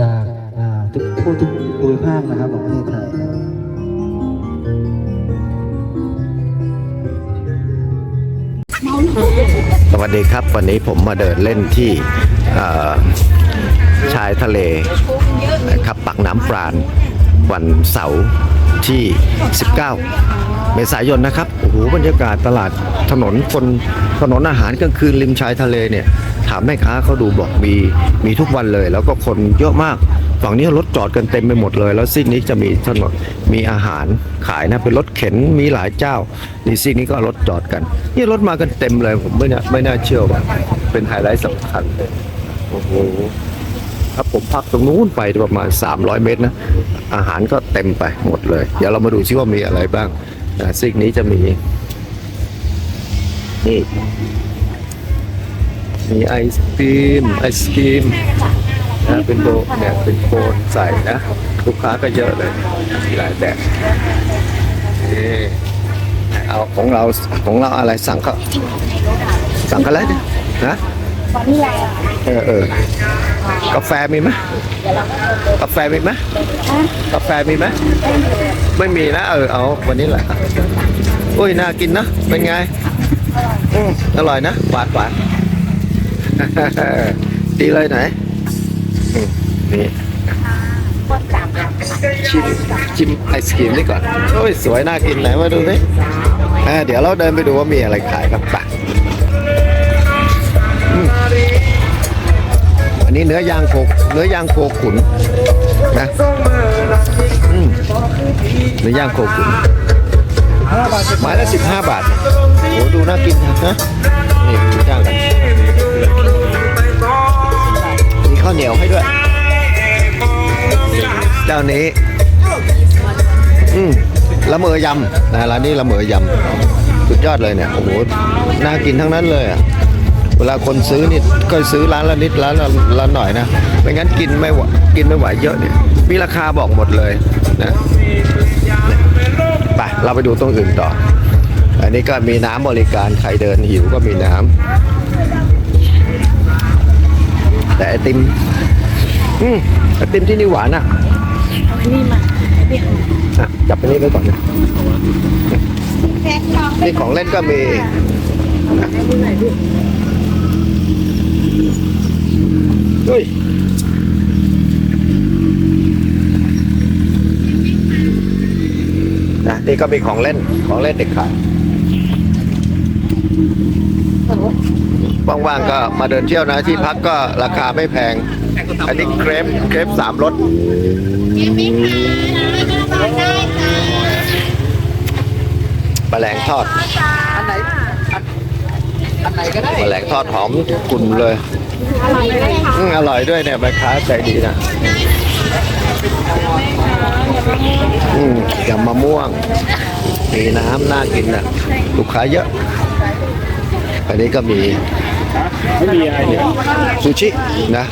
จากอ่าทุกทั่วทุกภูมิภาคนะครับของประเทศไทยสวัสดีครับ วันนี้ผมมาเดินเล่นที่เอ่อชายทะเลนะครับปักน้ำปราณวันเสาร์ที่ 19 เมษายนนะครับ โอ้โห บรรยากาศตลาดถนนคนถนนอาหารกลางคืนริมชายทะเลเนี่ย ถามแม่ค้าเขาดูบอกมีมีทุกวันเลย แล้วก็คนเยอะมากฝั่งนี้รถจอดกันเต็มไปหมดเลย แล้วซีกนี้จะมีถนนมีอาหารขายนะเป็นรถเข็นมีหลายเจ้านี่ซีกนี้ก็รถจอดกันนี่รถมากันเต็มเลยผมไม่น่าไม่น่าเชื่อว่าเป็นไฮไลท์สำคัญโอ้โหครับผมพักตรงนู้นไปประมาณ 300 เมตรนะอาหารก็เต็มไปหมดเลย เดี๋ยวเรามาดูซิว่ามีอะไรบ้างซีกนี้จะมีนี่ มีไอศครีมไอศครีมนะเป็นโบเนี่ยเป็นโคนใส่นะ ลูกค้าก็เยอะเลยมีหลายแบบนี่เอาของเราของเราอะไรสั่งก็สั่งกันแล้วนี่ยนะเออเออกาแฟมีไหมกาแฟมีไหมกาแฟมีไหมไม่มีนะเออเอาวันนี้แหละอุ้ยน่ากินนะเป็นไงอร่อยนะหวานหวาน ดีเลยไหน นี่ชิมชิมไอศครีมนี่ก่อน โอ้ย สวยน่ากินไหนมาดูสิอ่เดี๋ยวเราเดินไปดูว่ามีอะไรขายครับปอืมอันนี้เนื้อย่างโคเนื้อย่างโคขุนนะเนื้อย่างโคขุนไม้ละสิบห้าบาทโอ้ดูน่ากินนะนี่ดูย่างกัน ข้าวเหนียวให้ด้วย เจ้านี้ อืมละเมอยำนะร้านนี้ละเมอยำสุดยอดเลยเนี่ยโอ้โหน่ากินทั้งนั้นเลยอะเวลาคนซื้อนี่ก็ซื้อร้านละนิดร้านละละหน่อยนะไม่งั้นกินไม่ไหวกินไม่ไหวเยอะเนี่ยมีราคาบอกหมดเลยนะไปเราไปดูตรงอื่นต่อ อันนี้ก็มีน้ำบริการใครเดินหิวก็มีน้ำ แต่ไอติมอืมไอติมที่นี่หวานอะอะจับไปนี่ไว้ก่อนนะนี่ของเล่นก็มีนะเฮ้ยนะนี่ก็มีของเล่นของเล่นเด็กขาย ว่างๆก็มาเดินเที่ยวนะที่พักก็ราคาไม่แพง อันนี้เครปเครปสามรสแมลงทอด อันไหนอันไหนก็ได้แมลงทอดหอมกลุ่นเลยอืมอร่อยด้วยเนี่ยแม่ค้าใจดีนะอืมยำมะม่วง มีน้ำน่ากินนะลูกค้าเยอะ อันนี้ก็มีไม่มีอะไรเนี่ยซูชินะ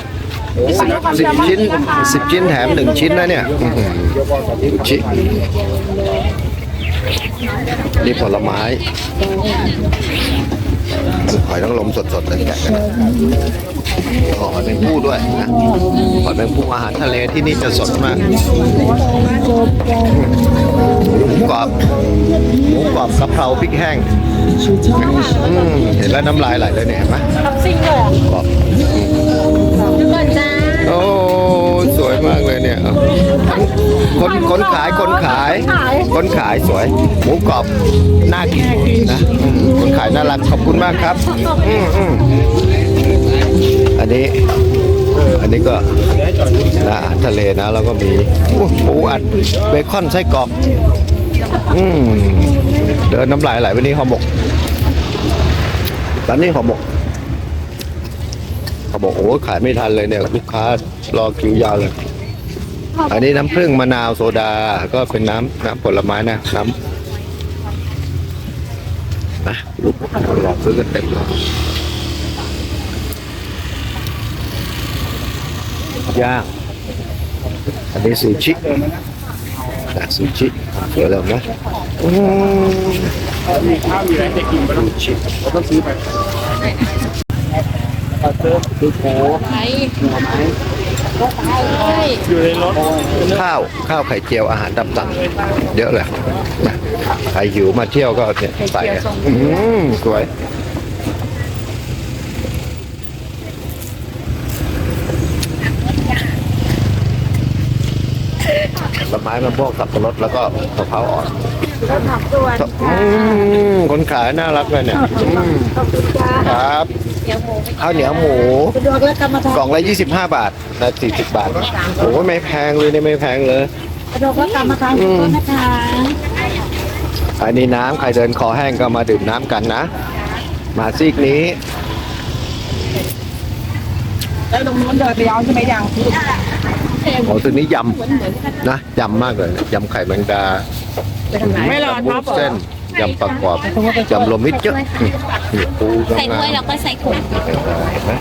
สิบสิบชิ้นสิบชิ้นแถมหนึ่งชิ้นนะเนี่ยซูชินี่ผลไม้ หอยนางรมสดๆเลยแกะกันนะหอยแมงผู้ด้วยนะหอยแมงผู้อาหารทะเลที่นี่จะสดมากหมูกรอบหมูกรอบกะเพราพริกแห้งอืมเห็นแล้วน้ำลายไหลเลยเนี่ยเห็นไหมทำซิ่งเลยเหรอกรอบดูก่อนจ้าโอ้สวยมากเลยเนี่ย คนคนขายคนขาย คนขายสวย หมูกรอบน่ากินนะอืมคนขายน่ารักขอบคุณมากครับอืมอืมอันนี้ อันนี้ก็นะอาหารทะเลนะแล้วก็มีอู้ปูอัดเบคอนไส้กรอกอืมเดินน้ำลายไหลวันนี้ห่อหมกร้านนี้ห่อหมกเขาบอกโอ้ขายไม่ทันเลยเนี่ย ลูกค้ารอคิวยาวเลย อันนี้น้ำผึ้งมะนาวโซดาก็เป็นน้ำน้ำผลไม้นะน้ำนะลูกรอซื้อกันเต็มเลยย่างอันนี้ซูชินะซูชิสวยแล้วนะอืมมีข้าวมีอะไรจะกินก็ต้องซูชิก็ต้องซื้อไปปลาเจอดูโผไอ้หน่อไม้ อยู่ในรถข้าวข้าวไข่เจียวอาหารตามสั่งเยอะเลยนะใครหิวมาเที่ยวก็เนี่ยใส่อะอื้อหือสวยผลไม้มะม่วงสับปะรดแล้วก็มะพร้าวอ่อนอืมคนขายน่ารักเลยเนี่ยอืมครับ ข้าวเหนียวหมูสะดวกแล้วกรรมฐานกล่องละ 25 บาทนะ40 บาทโอ้ยไม่แพงเลยเนี่ยไม่แพงเลย สะดวกแล้วกรรมฐานขอบคุณนะคะอันนี้น้ำใครเดินคอแห้งก็มาดื่มน้ำกันนะ มาซีกนี้แล้วตรงนู้นเดินไปเอาใช่ไหมยังโอ้ตัวนี้ยำนะยำมากเลยยำไข่แมงดาไม่รอท็อปเส้น ยำประกอบยำรวมมิตรเยอะนี่ปูใส่ถ้วยแล้วก็ใส่ถุงเห็นไหม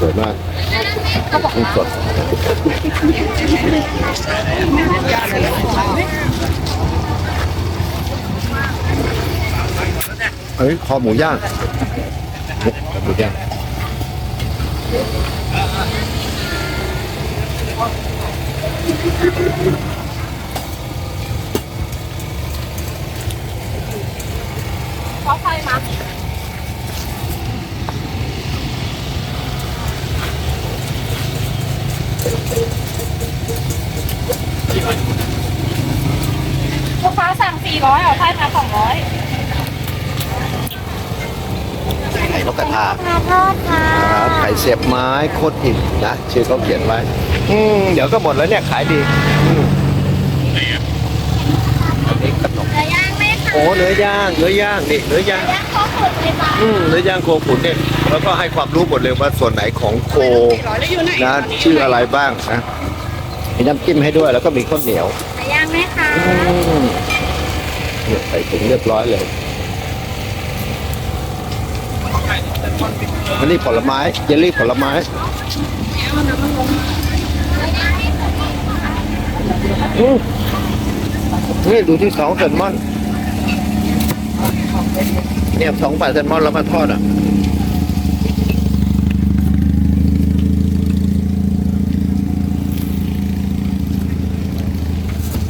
สวยมากกุ้งสดเฮ้ยคอหมูย่างนี่คอหมูย่าง ลูกค้าสั่ง 400เอาไส้มา200 ไข่นกกระทาขอโทษค่ะครับไข่เสียบไม้โคตรอิ่มนะชื่อเขาเขียนไว้อืมเดี๋ยวก็หมดแล้วเนี่ยขายดีอืมอันนี้ขนมเนื้อย่างไหมคะโอ้เนื้อย่างเนื้อย่างนี่เนื้อย่าง ย่างข้าวขุ่นเลยจ้ะอืมเนื้อย่างโคขุนเนี่ยแล้วก็ให้ความรู้หมดเลยว่าส่วนไหนของโคนะชื่ออะไรบ้างนะมีน้ำจิ้มให้ด้วยแล้วก็มีข้าวเหนียวเนื้อย่างไหมคะอืมเนี่ยใส่ถุงเรียบร้อยเลย อันนี้ผลไม้เยลลี่ผลไม้อืมนี่ดูที่สองแซลมอนเนี่ยสองปลาแซลมอนแล้วมาทอดอะ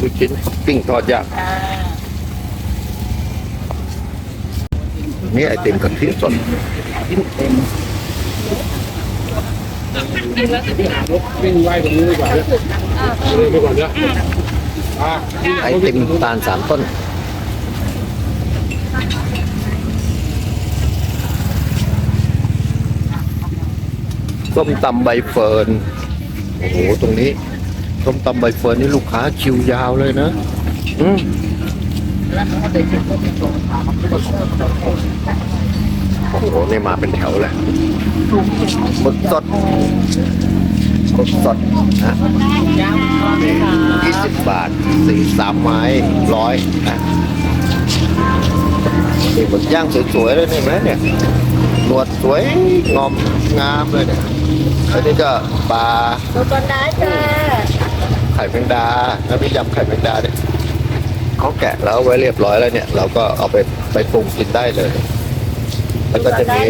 ลูกชิ้นปิ้งทอดย่างนี่ไอติมกะทิสด วิ่งไล่ตรงนี้ดีกว่าเนี่ยเดินไปก่อนเนี่ยอะไอติมตาลสามต้นส้มตำใบเฟิร์น โอ้โห ตรงนี้ส้มตำใบเฟิร์นนี่ลูกค้าคิวยาวเลยนะอืม โอ้โหนี่มาเป็นแถวเลยหมึกสดหมึกสดนะยี่สิบบาทสี่สามไม้ร้อยนะนี่หมึกย่างสวยๆเลยเห็นไหมเนี่ยหนวดสวยงอมงามเลยเนี่ยอันนี้ก็ปลาดูก่อนได้จ้าไข่แมงดาน้ำพริกยำไข่แมงดาเนี่ยเขาแกะแล้วไว้เรียบร้อยแล้วเนี่ย เราก็เอาไปไปปรุงกินได้เลย แล้วก็จะมี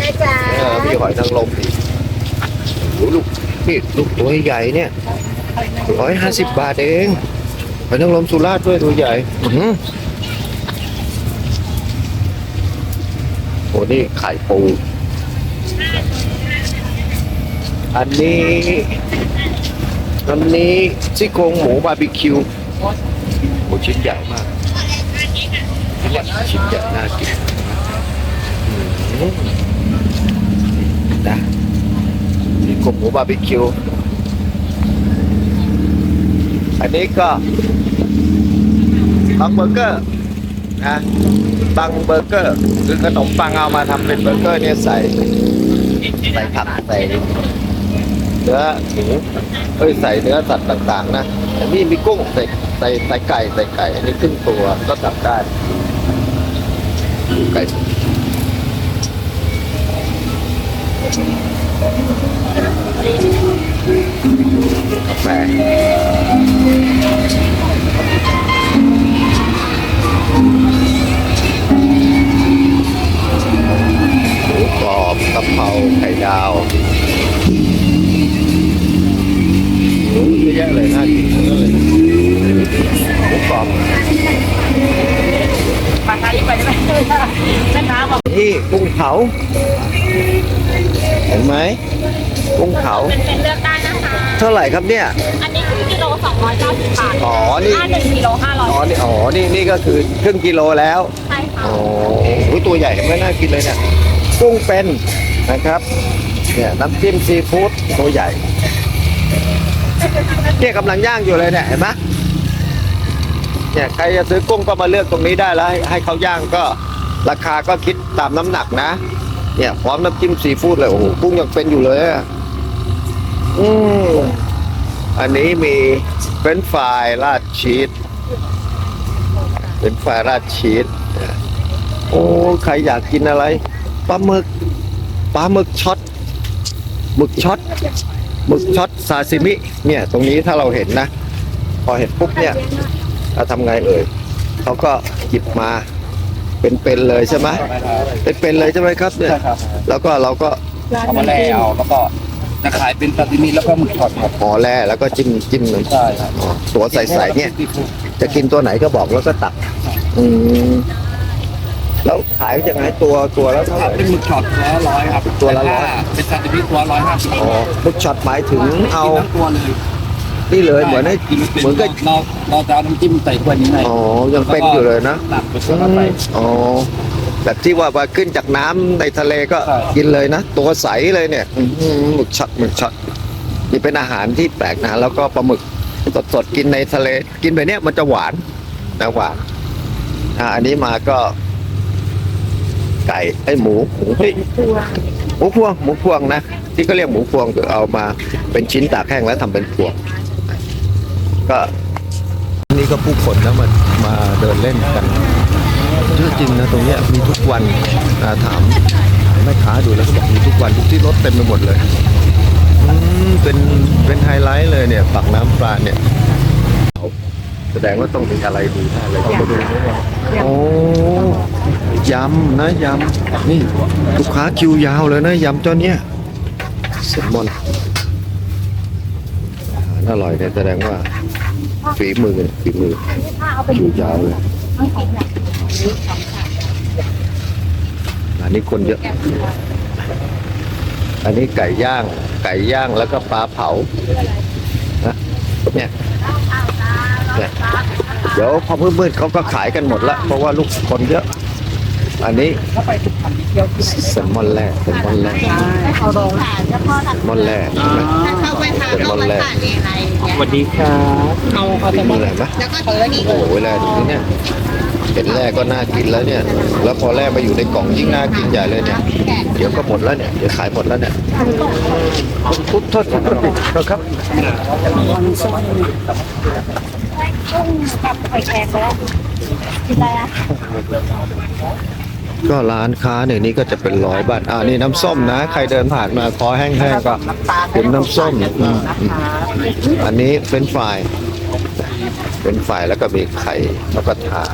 เออมีหอยนางรมอีกโอ้โหลูกนี่ลูกตัวใหญ่เนี่ยร้อยห้าสิบบาทเองหอยนางรมสุราษฎร์ด้วยตัวใหญ่อื้อหือโอ้นี่ไข่ปู อันนี้ อันนี้ซี่โครงหมูบาร์บีคิวโอ้ชิ้นใหญ่มากชิ้นใหญ่ชิ้นใหญ่น่ากินอืม นะซี่โครงหมูบาร์บีคิว อันนี้ก็บังเบอร์เกอร์นะบังเบอร์เกอร์คือขนมปังเอามาทำเป็นเบอร์เกอร์เนี่ยใส่ใส่ผักใส่เนื้อหมูเอ้ยใส่เนื้อสัตว์ต่างๆ นะอันนี้มีกุ้งใส่ใส่ใส่ไก่ใส่ไก่อันนี้ครึ่งตัวก็ตับได้ไก่ กาแฟหมูกรอบกะเพราไข่ดาวหมูเยอะเลยนะหมูกรอบมาทกาที่ไปได้ไหมแม่น้ำที่กุ้งเผา ห็นไหมกุ้งเผาเป็นเป็นเลือกได้นะคะ เท่าไหร่ครับเนี่ย อันนี้คือกิโลสองร้อยเก้าสิบบาทอ๋อนี่ถ้าหนึ่งกิโลห้าร้อยอ๋อนี่อ๋อนี่นี่ก็คือครึ่งกิโลแล้วใช่ค่ะ โอ้โหตัวใหญ่ไม่น่ากินเลยเนี่ยกุ้งเป็นนะครับเนี่ยน้ำจิ้มซีฟู้ดตัวใหญ่เนี่ยกำลังย่างอยู่เลยเนี่ยเห็นไหมเนี่ยใครจะซื้อกุ้งก็มาเลือกตรงนี้ได้แล้วให้ให้เขาย่างก็ราคาก็คิดตามน้ำหนักนะ เนี่ยพร้อมน้ำจิ้มซีฟู้ดเลยโอ้โหกุ้งยังเป็นอยู่เลยอะอืมอันนี้มีเฟรนช์ฟรายราดชีสเป็นฟรายราดชีสโอ้ใครอยากกินอะไรปลาหมึกปลาหมึกช็อตหมึกช็อตหมึกช็อตซาซิมิเนี่ย ตรงนี้ถ้าเราเห็นนะ พอเห็นปุ๊บเนี่ยเราทำไงเอ่ยเขาก็หยิบมา เป็นๆเลยใช่ไหมเป็นๆเลยใช่ไหมครับเนี่ยแล้วก็เราก็เอามาแล่เอาแล้วก็จะขายเป็นซาซิมิแล้วก็หมึกช็อตครับห่อแล่แล้วก็จิ้มจิ้มน้ำใช่ครับอ๋อตัวใสๆเนี่ย จะกินตัวไหนก็บอกแล้วก็ตักอืมแล้วขายยังไงตัวตัวแล้วเท่าไหถ้าร่ เป็นหมึกช็อตตัวละร้อยครับตัวละร้อย แต่ถ้าเป็นซาซิมิตัวร้อยห้าสิบอ๋อลูกช็อตหมายถึงเอากินทั้งตัวเลย นี่เลยเหมือนให้กินเป็นเหมือนกับเราเราจะเอาน้ำจิ้มใส่ถ้วยนี้ให้อ๋อยังเป็นอยู่เลยนะตักไปอืแล้วก็มใส่อ๋อแบบที่ว่ามาขึ้นจากน้ำในทะเลก็ใช่กินเลยนะ ตัวใสเลยเนี่ยอื้อหือหมึกช็อตหมึกช็อตนี่เป็นอาหารที่แปลกนะแล้วก็ปลาหมึกสดๆกินในทะเล กินไปเนี้ยมันจะหวานนะหวานอ่าอันนี้มาก็ ไก่ไอ้หมูหมูเฮ้ยหมูพวงหมูพวงนะที่เขาเรียกหมูพวงคือเอามาเป็นชิ้นตากแห้งแล้วทำเป็นพวง ก็นี่ก็ผู้คนนะมามาเดินเล่นกันเยอะจริงนะตรงเนี้ยมีทุกวันอ่าถามแม่ค้าดูแล้วก็บอกมีทุกวันทุกที่รถเต็มไปหมดเลยอืมเป็นเป็นไฮไลท์เลยเนี่ยปากน้ำปลาเนี่ยแสดงว่าต้องมีอะไรดีแน่เลยต้องมาดูโอ้ยำนะยำนี่ลูกค้าคิวยาวเลยนะยำเจ้าเนี้ยเซลมอนอาหารอร่อยเนี่ยแสดงว่า ฝีมือฝีมือคิวยาวเลยอันนี้คนเยอะ อันนี้ไก่ย่าง ไก่ย่างแล้วก็ปลาเผานะเนี่ยเนี่ยเดี๋ยวพอมืดๆเขาก็ขายกันหมดละเพราะว่าลูกคนเยอะ อันนี้แซลมอนแร่แซลมอนแร่แซลมอนแร่ใช่ไหมแซลมอนแร่สวัสดีครับฝีมืออะไรไหมโอ้โหแร่ดูนี่เนี่ยเห็นแร่ก็น่ากินแล้วเนี่ย แล้วพอแร่มาอยู่ในกล่องยิ่งน่ากินใหญ่เลยเนี่ยเดี๋ยวก็หมดแล้วเนี่ยเดี๋ยวขายหมดแล้วเนี่ยพุทโทษโทษโทษครับกับไข่แขกแล้วกินอะไรอะ ก็ร้านค้าเนี่ยนี่ก็จะเป็นร้อยบาทอ่านี่น้ำส้มนะ ใครเดินผ่านมาคอแห้งๆก็เป็นน้ำส้มอืมอืมอันนี้เป็นฝ่าย เป็นฝ่ายแล้วก็มีไข่แล้วก็ทา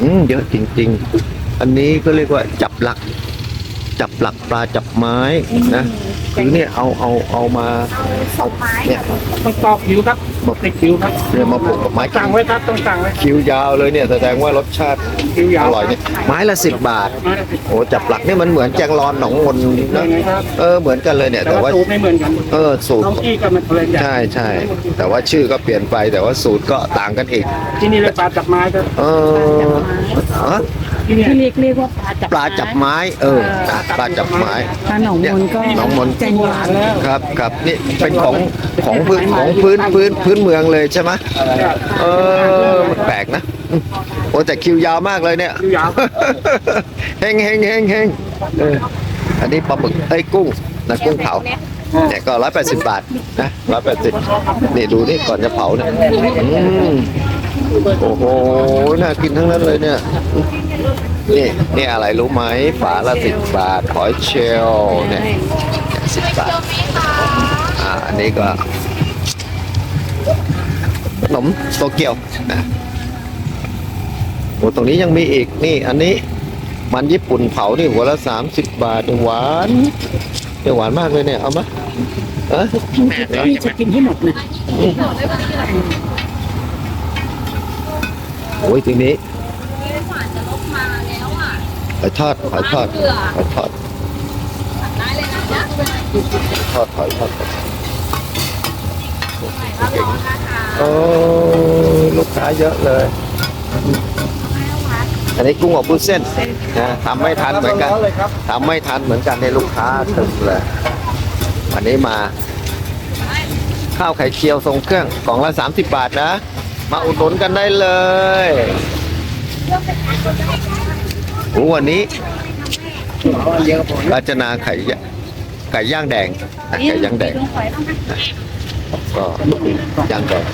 อืมเยอะจริง ๆ อันนี้ก็เรียกว่าจับหลัก จับหลักปลาจับไม้นะ คือเนี่ยเอาเอาเอามาเอาเนี่ยต้องตอกคิวครับติดคิวครับเนี่ยมาปลูกกับไม้สั่งไว้ครับต้องสั่งไว้คิวยาวเลยเนี่ยแสดงว่ารสชาติคิวยาอวร่อยเนี่ยไม้ละสิบบาทมาได้สิบโอ้จับหลักนี่มันเหมือนแจงรอนหนองมนเลนะยนะครับเออเหมือนกันเลยเนี่ย แต่แต่ว่าว่าสูตรไม่เหมือนกันเออสูตรน้องกี้ก็มันเลยอย่างใช่ใช่แต่ว่าชื่อก็เปลี่ยนไปแต่ว่าสูตรก็ต่างกันอีกที่นี่เลยปลาจับไม้ครับเออฮะ ที่นี่ที่เรียกเรียกว่าปลาจับปลาจับไม้ เออปลาจับไม้ปลาหนองมนก็หนองมนแจงหวานแล้วครับครับนี่เป็นของของพื้นของพื้นพื้นพื้นเมืองเลยใช่ไหมเออมันแปลกนะโอ้แต่คิวยาวมากเลยเนี่ยคิวยาวเฮงเฮงเฮงเฮงเอออันนี้ปลาหมึกไอ้ยกุ้งนะกุ้งเผาเนี่ยก็ร้อยแปดสิบบาทนะร้อยแปดสิบนี่ดูนี่ก่อนจะเผาเนี่ยอืม โอ้โห น่ากินทั้งนั้นเลยเนี่ย นี่นี่อะไรรู้ไหมฝาละสิบบาทหอยเชลล์เนี่ยสิบบาท อ่า อันนี้ก็ขนมโตเกียวนะโอ้ตรงนี้ยังมีอีกนี่ อันนี้มันญี่ปุ่นเผานี่หัวละสามสิบบาทเนี่ยหวานเนี่ยหวานมากเลยเนี่ย เอามาเออ พี่จะกินให้หมดนะ โอ้ยทีนี้หอยทอดหอยทอดหอยทอดทอดหอยทอดโอ้ลูกค้าเยอะเลย อันนี้กุ้งอบวุ้นเส้นนะทำไม่ทันเหมือนกันทำไม่ทันเหมือนกันในลูกค้าถึงเลยอันนี้มา ข้าวไข่เจียวทรงเครื่องกล่องละ 30 บาทนะ มาอุดหนุนกันได้เลยโอ้วันนี้ราชนาไข่ยะไก่ย่างแดงไก่ย่างแดงก็ย่างแดง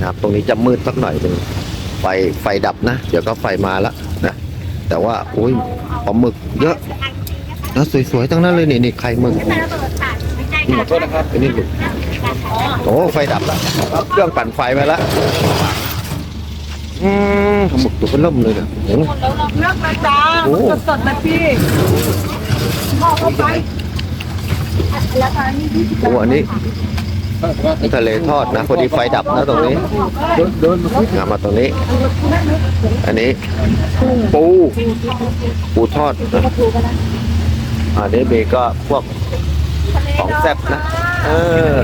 นะครับตรงนี้จะมืดสักหน่อยหนึ่งไฟไฟดับนะ เดี๋ยวก็ไฟมาแล้วนะแต่ว่าอุ้ยปลาหมึกเยอะ แล้วสวยๆ ทั้งนั้นเลยนี่นี่ไข่หมึกขอโทษนะครับอันนี้หมึกโอ้ไฟดับแล้วเครื่องปั่นไฟมาแล้วอืมปลาหมึกตัวเป็นเริ่มเลยเนี่ยโอ้โหเลือกนะจ๊ะโอ้สดๆนะพี่พ่อเข้าไปแล้วตอนนี้โอ้อันนี้ทะเลทอดนะพอดีไฟดับนะตรงนี้เดินมางามาตรงนี้ อันนี้ ปู ปูทอดนะ อันนี้เบก็พวกของแซ่บนะ เออ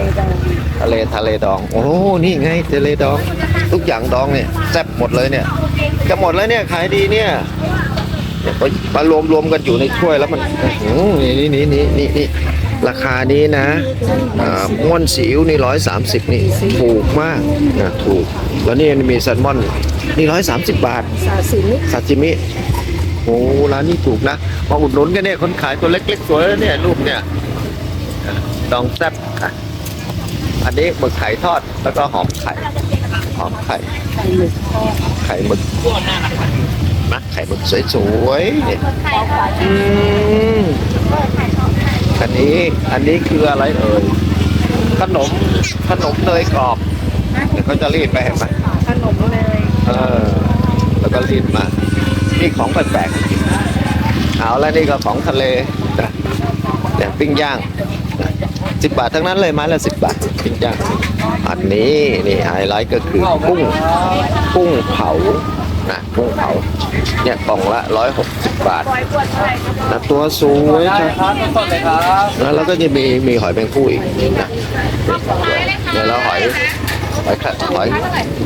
ทะเลทะเลดอง โอ้นี่ไงทะเลดอง ทุกอย่างดองเนี่ยแซ่บหมดเลยเนี่ย จะหมดแล้วเนี่ยขายดีเนี่ยเนี่ยก็มารวมรวมกันอยู่ในถ้วยแล้วมันอื้อหือนี่นี่นี่นี่นี่ราคานี้นะอ่าม้วนสิวนี่ร้อยสามสิบนี่ถูกมากนะถูก แล้วนี่มีแซลมอนนี่ร้อยสามสิบบาทสาสิมิซาจิมิ โอ้ร้านนี้ถูกนะมาอุดหนุนกันเนี่ยคนขายตัวเล็กๆสวยแล้วเนี่ยรูปเนี่ยดองแซ่บอะอันนี้หมึกไข่ทอดแล้วก็หอมไข่หอมไข่ไข่หมึกนะไข่หมึกสวยๆเนี่ยอืมอันนี้อันนี้คืออะไรเอ่ยขนมขนมเนยกรอบเดี๋ยวเขาจะรีดไปเห็นไหมขนมเลยเออแล้วก็รีดมา นี่ของแปลกๆเอาแล้วนี่ก็ของทะเลนะแต่ปิ้งย่างสิบบาททั้งนั้นเลยไม้ละสิบบาทปิ้งย่างอันนี้นี่ไฮไลท์ก็คือกุ้งกุ้งเผานะกุ้งเผาเนี่ยกล่องละร้อยหกสิบบาทนะตัวสวยจ้ะครับต้นเลยครับแล้วแล้วก็จะมีมีหอยแมงผู้อีกนะเดี๋ยวแล้วหอย หอยแครงหอย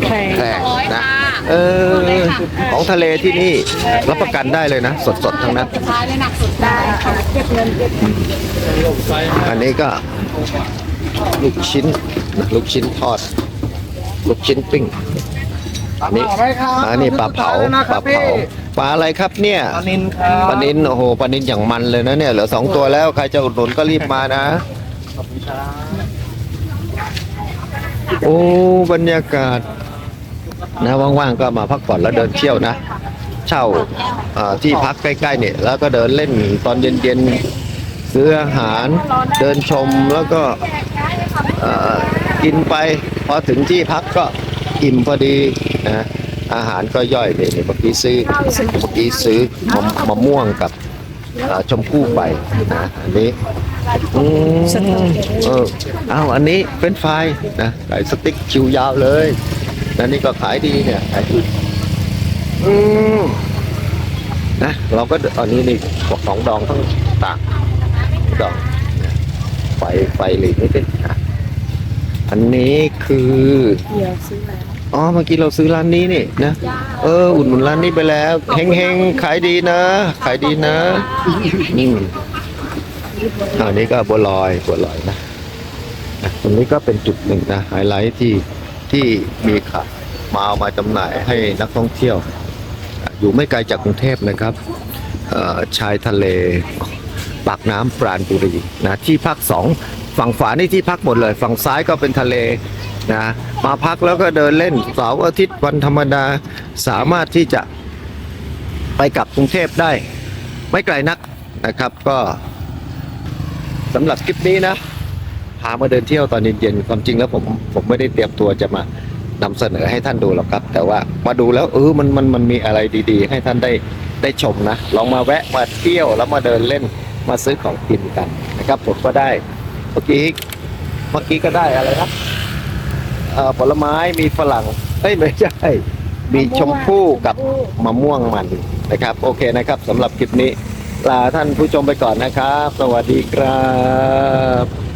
แข่งแครงนะเออของทะเลที่นี่รับประกันได้เลยนะ สดๆทั้งนั้นท้ายเลยหนักสุดได้ค่ะเก็บเงินเก็บอันนี้ก็ลูกชิ้นนะลูกชิ้นทอด ลูกชิ้นปิ้งอันนี้อันนี้ปลาเผาปลาเผาปลาอะไรครับเนี่ยปลานินครับปลานินโอ้โหปลานินอย่างมันเลยนะเนี่ยเหลือสองตัวแล้วใครจะอุดหนุนก็รีบมานะ โอ้บรรยากาศนะว่างๆก็มาพักผ่อนแล้วเดินเที่ยวนะ เช่าที่พักใกล้ๆเนี่ย แล้วก็เดินเล่นตอนเย็นๆซื้ออาหารเดินชมแล้วก็กินไปพอถึงที่พักก็อิ่มพอดีนะอาหารก็ย่อยเนี่ยเมื่อกี้ซื้อเมื่อกี้ซื้อมะม่วงกับชมพู่ไปนะอันนี้ อืมเออเอาอันนี้เป็นไฟรายนะไก่สติ๊กคิวยาวเลยนะนี่ก็ขายดีเนี่ยขายดีอืมนะเราก็อันนี้นี่ของดองทั้งต่างดองนะไฟไฟหลีกไม่เป็นนะอันนี้คือเดี๋ยวซื้อแล้วอ๋อเมื่อกี้เราซื้อร้านนี้นี่นะเอออุดหนุนร้านนี้ไปแล้วเฮงเฮงๆขายดีนะ ขายดีนะอืม อันนี้ก็บัวลอยบัวลอยนะตรงนี้ก็เป็นจุดหนึ่งนะไฮไลท์ที่ที่มีขายมาเอามาจำหน่ายให้นักท่องเที่ยว อยู่ไม่ไกลจากกรุงเทพนะครับชายทะเลปากน้ำปราณบุรีนะที่พักสองฝั่งฝานี่ที่พักหมดเลย ฝั่งซ้ายก็เป็นทะเลนะมาพักแล้วก็เดินเล่นเสาร์อาทิตย์วันธรรมดาสามารถที่จะไปกลับกรุงเทพได้ ไม่ไกลนักนะครับก็ สำหรับคลิปนี้นะ พามาเดินเที่ยวตอนเย็นๆความจริงแล้วผมผมไม่ได้เตรียมตัวจะมานำเสนอให้ท่านดูหรอกครับ แต่ว่ามาดูแล้วเออมันมันมันมีอะไรดีๆ ให้ท่านได้ได้ชมนะ ลองมาแวะมาเที่ยวแล้วมาเดินเล่นมาซื้อของกินกันนะครับ ผมก็ได้เมื่อกี้เมื่อกี้ก็ได้อะไรนะผลไม้มีฝรั่งเอ้ยไม่ใช่มีชมพู่กับมะม่วงมันนะครับ โอเคนะครับสำหรับคลิปนี้ ลาท่านผู้ชมไปก่อนนะครับ สวัสดีครับ